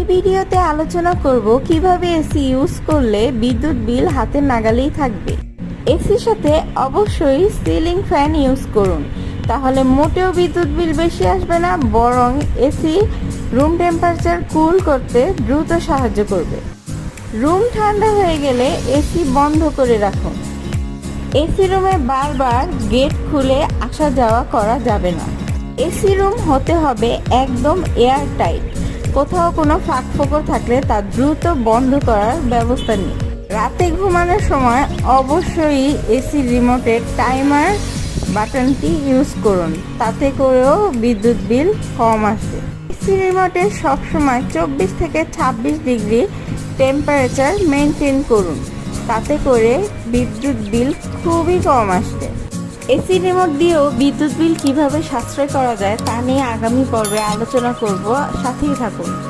এই ভিডিওতে আলোচনা করব কীভাবে এসি ইউজ করলে বিদ্যুৎ বিল হাতের নাগালেই থাকবে। এসির সাথে অবশ্যই সিলিং ফ্যান ইউজ করুন। তাহলে মোটেও বিদ্যুৎ বিল বেশি আসবে না, বরং এসি রুম টেম্পারেচার কুল করতে দ্রুত সাহায্য করবে। রুম ঠান্ডা হয়ে গেলে এসি বন্ধ করে রাখুন। এসি রুমে বারবার গেট খুলে আসা যাওয়া করা যাবে না। এসি রুম হতে হবে একদম এয়ার টাইট কোথাও কোনো ফাঁক ফোকর থাকলে তা দ্রুত বন্ধ করার ব্যবস্থা নিন। রাতে ঘুমানোর সময় অবশ্যই এসি রিমোটের টাইমার বাটনটি ইউজ করুন, তাতে করেও বিদ্যুৎ বিল কম আসবে। এসি রিমোটে সবসময় চব্বিশ থেকে ছাব্বিশ ডিগ্রি টেম্পারেচার মেনটেন করুন, তাতে করে বিদ্যুৎ বিল খুবই কম আসবে। এসি রিমোট দিয়েও বিদ্যুৎ বিল কীভাবে সাশ্রয় করা যায় তা নিয়ে আগামী পর্বে আলোচনা করব। সাথেই থাকুন।